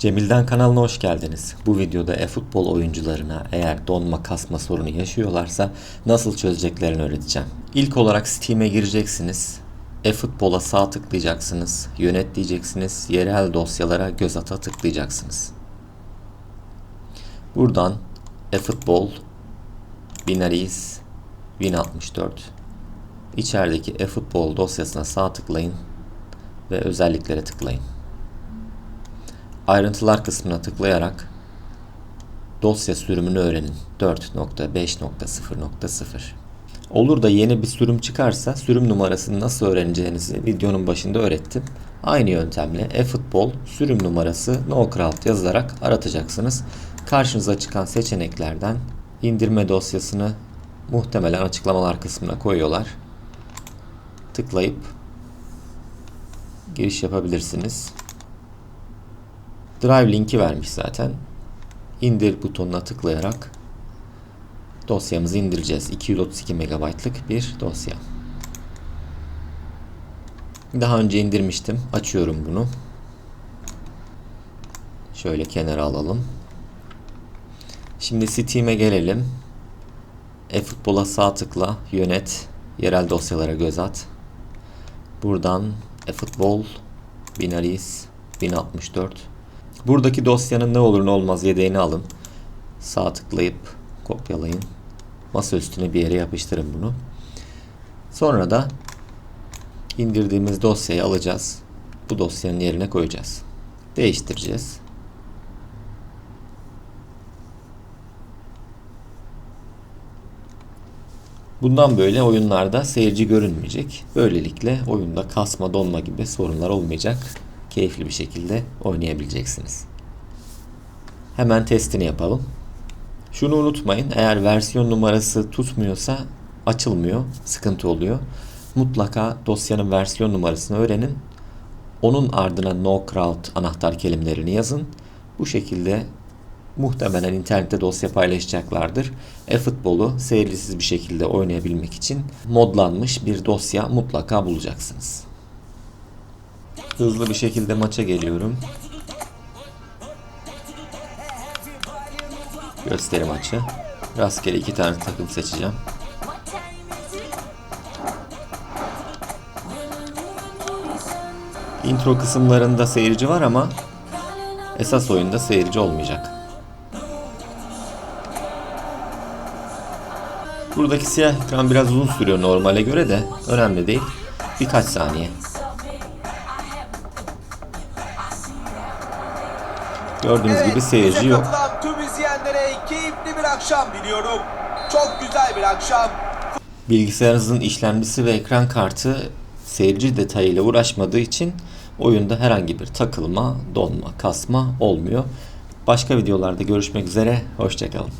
Cemil'den kanalına hoş geldiniz. Bu videoda e-futbol oyuncularına eğer donma kasma sorunu yaşıyorlarsa nasıl çözeceklerini öğreteceğim. İlk olarak Steam'e gireceksiniz. E-futbola sağ tıklayacaksınız. Yönet diyeceksiniz. Yerel dosyalara göz ata tıklayacaksınız. Buradan e-futbol, Binaries, Win64 içerideki e-futbol dosyasına sağ tıklayın ve özelliklere tıklayın. Ayrıntılar kısmına tıklayarak dosya sürümünü öğrenin. 4.5.0.0 Olur da yeni bir sürüm çıkarsa sürüm numarasını nasıl öğreneceğinizi videonun başında öğrettim. Aynı yöntemle eFootball sürüm numarası NoCrowd yazarak aratacaksınız. Karşınıza çıkan seçeneklerden indirme dosyasını muhtemelen açıklamalar kısmına koyuyorlar. Tıklayıp giriş yapabilirsiniz. Drive linki vermiş zaten. İndir butonuna tıklayarak dosyamızı indireceğiz. 232 MB'lık bir dosya. Daha önce indirmiştim. Açıyorum bunu. Şöyle kenara alalım. Şimdi Steam'e gelelim. E-futbola sağ tıkla, yönet, yerel dosyalara göz at. Buradan e-futbol, Binaries, 1064 Buradaki dosyanın ne olur ne olmaz yedeğini alın. Sağ tıklayıp kopyalayın. Masa üstüne bir yere yapıştırın bunu. Sonra da indirdiğimiz dosyayı alacağız. Bu dosyanın yerine koyacağız. Değiştireceğiz. Bundan böyle oyunlarda seyirci görünmeyecek. Böylelikle oyunda kasma, donma gibi sorunlar olmayacak keyifli bir şekilde oynayabileceksiniz. Hemen testini yapalım. Şunu unutmayın eğer versiyon numarası tutmuyorsa açılmıyor, sıkıntı oluyor. Mutlaka dosyanın versiyon numarasını öğrenin. Onun ardına no crowd anahtar kelimelerini yazın. Bu şekilde muhtemelen internette dosya paylaşacaklardır. E-futbolu seyircisiz bir şekilde oynayabilmek için modlanmış bir dosya mutlaka bulacaksınız. Hızlı bir şekilde maça geliyorum. Gösteri maçı. Rastgele iki tane takım seçeceğim. Intro kısımlarında seyirci var ama esas oyunda seyirci olmayacak. Buradaki siyah ekran biraz uzun sürüyor normale göre de önemli değil. Birkaç saniye. Gördüğünüz gibi seyirci yok. Tüm izleyenlere keyifli bir akşam diliyorum. Çok güzel bir akşam. Bilgisayarınızın işlemcisi ve ekran kartı seyirci detayıyla uğraşmadığı için oyunda herhangi bir takılma, donma, kasma olmuyor. Başka videolarda görüşmek üzere, hoşçakalın.